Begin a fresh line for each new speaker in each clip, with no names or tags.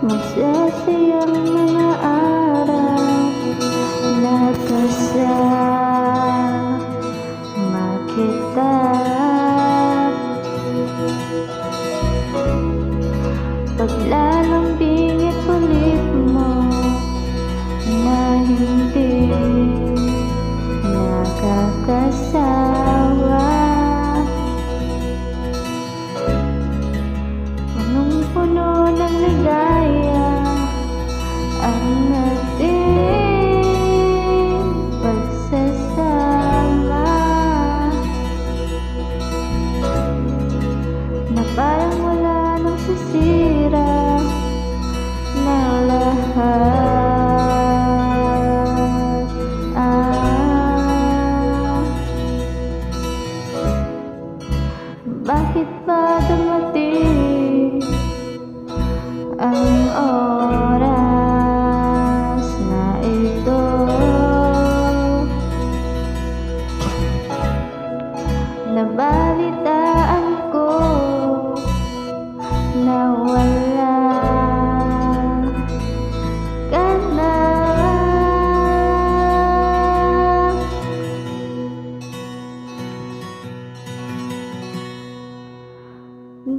Masasayang mga araw na kasama kita Paglalambing at kulit mo na hindi nakakasama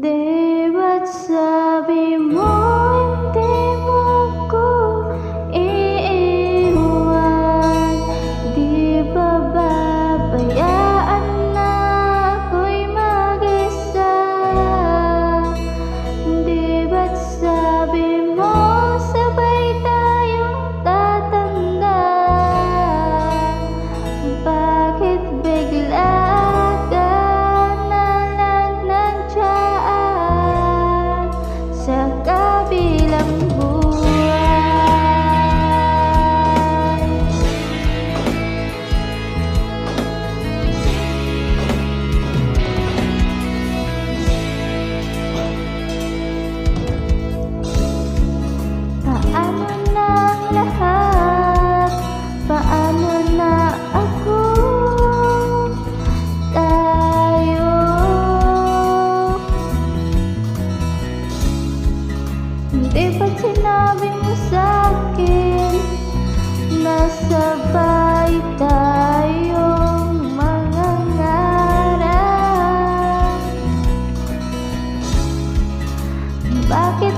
देवत्सवे Bagi